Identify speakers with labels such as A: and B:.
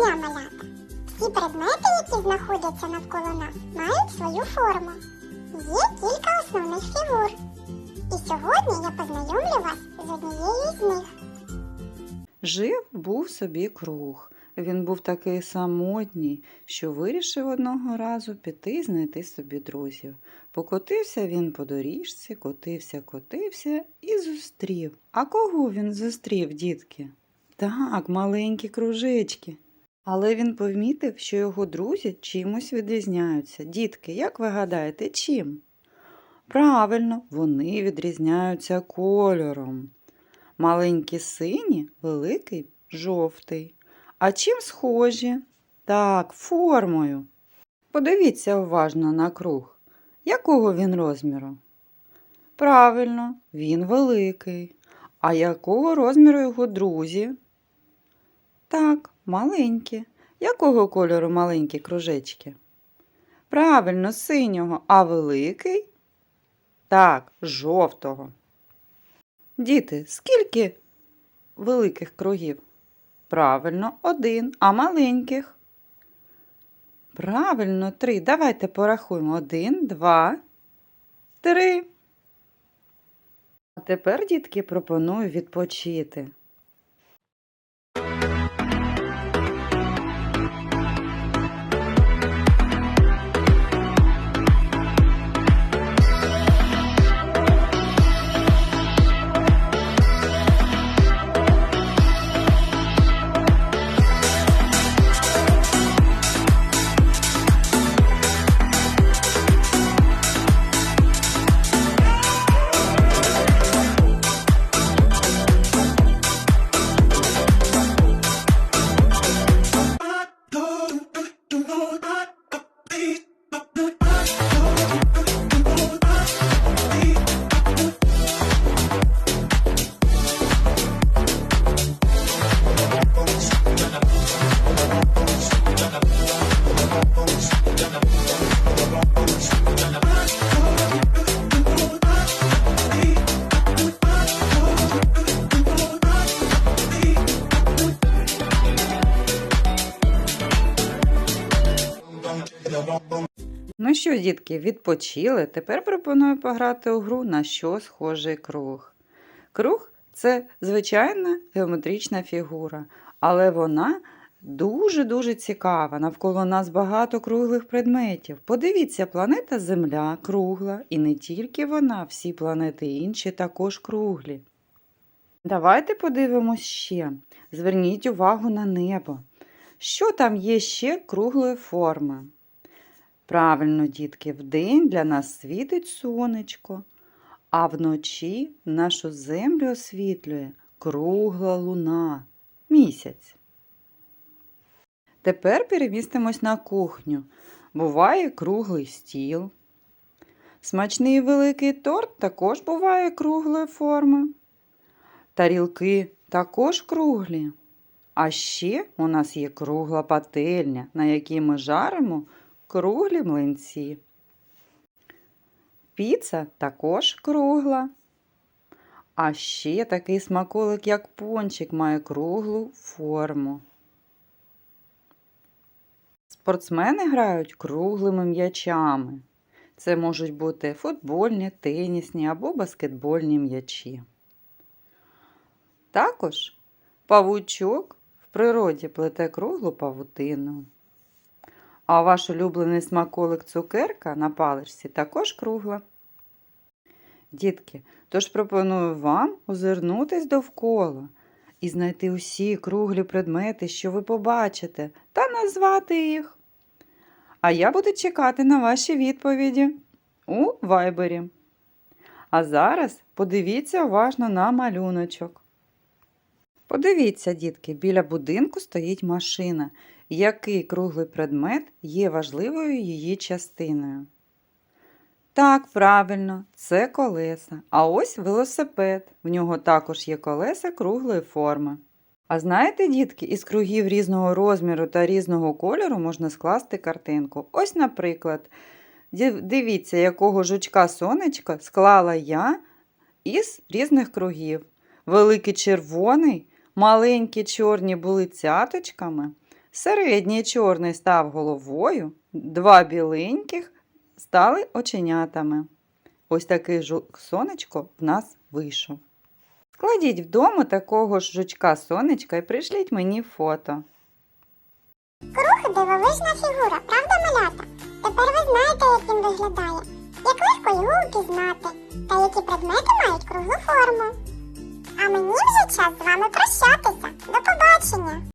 A: дня, малята! Всі предмети, які знаходяться навколо нас, мають свою форму. Є кілька основних фігур. І сьогодні я познайомлю вас з однією з них.
B: Жив був собі круг. Він був такий самотній, що вирішив одного разу піти і знайти собі друзів. Покотився він по доріжці, котився, котився і зустрів. А кого він зустрів, дітки? Так, маленькі кружечки. Але він помітив, що його друзі чимось відрізняються. Дітки, як ви гадаєте, чим? Правильно, вони відрізняються кольором. Маленькі сині, великий жовтий. А чим схожі? Так, формою. Подивіться уважно на круг. Якого він розміру? Правильно, він великий. А якого розміру його друзі? Так, маленькі. Якого кольору маленькі кружечки? Правильно, синього, а великий? Так, жовтого. Діти, скільки великих кругів? Правильно, один, а маленьких? Правильно, три. Давайте порахуємо. Один, два, три. А тепер, дітки, пропоную відпочити. Ну що, дітки, відпочили? Тепер пропоную пограти у гру на що схожий круг. Круг це звичайна геометрична фігура, але вона дуже-дуже цікава. Навколо нас багато круглих предметів. Подивіться, планета Земля кругла, і не тільки вона, всі планети інші також круглі. Давайте подивимось ще. Зверніть увагу на небо. Що там є ще круглої форми? Правильно, дітки, вдень для нас світить сонечко, а вночі нашу землю освітлює кругла луна, місяць. Тепер перемістимось на кухню. Буває круглий стіл. Смачний великий торт також буває круглої форми. Тарілки також круглі. А ще у нас є кругла пательня, на якій ми жаримо круглі млинці. Піца також кругла. А ще такий смаколик, як пончик, має круглу форму. Спортсмени грають круглими м'ячами. Це можуть бути футбольні, тенісні або баскетбольні м'ячі. Також павучок природі плете круглу павутину. А ваш улюблений смаколик цукерка на паличці також кругла. Дітки, тож пропоную вам озирнутись довкола і знайти усі круглі предмети, що ви побачите, та назвати їх. А я буду чекати на ваші відповіді у вайбері. А зараз подивіться уважно на малюночок. Подивіться, дітки, біля будинку стоїть машина. Який круглий предмет є важливою її частиною? Так, правильно, це колеса. А ось велосипед. В нього також є колеса круглої форми. А знаєте, дітки, із кругів різного розміру та різного кольору можна скласти картинку. Ось, наприклад, дивіться, якого жучка сонечка склала я із різних кругів. Великий червоний, маленькі чорні були цяточками, Середній чорний став головою, два біленьких стали оченятами. Ось такий жук сонечко в нас вийшов. Складіть вдома такого ж жучка сонечка і пришліть мені фото.
A: Круг дивовижна фігура, правда, малята? Тепер ви знаєте, як він виглядає, як легко його упізнати, та які предмети мають круглу форму. А мені вже час з вами прощатися. До побачення!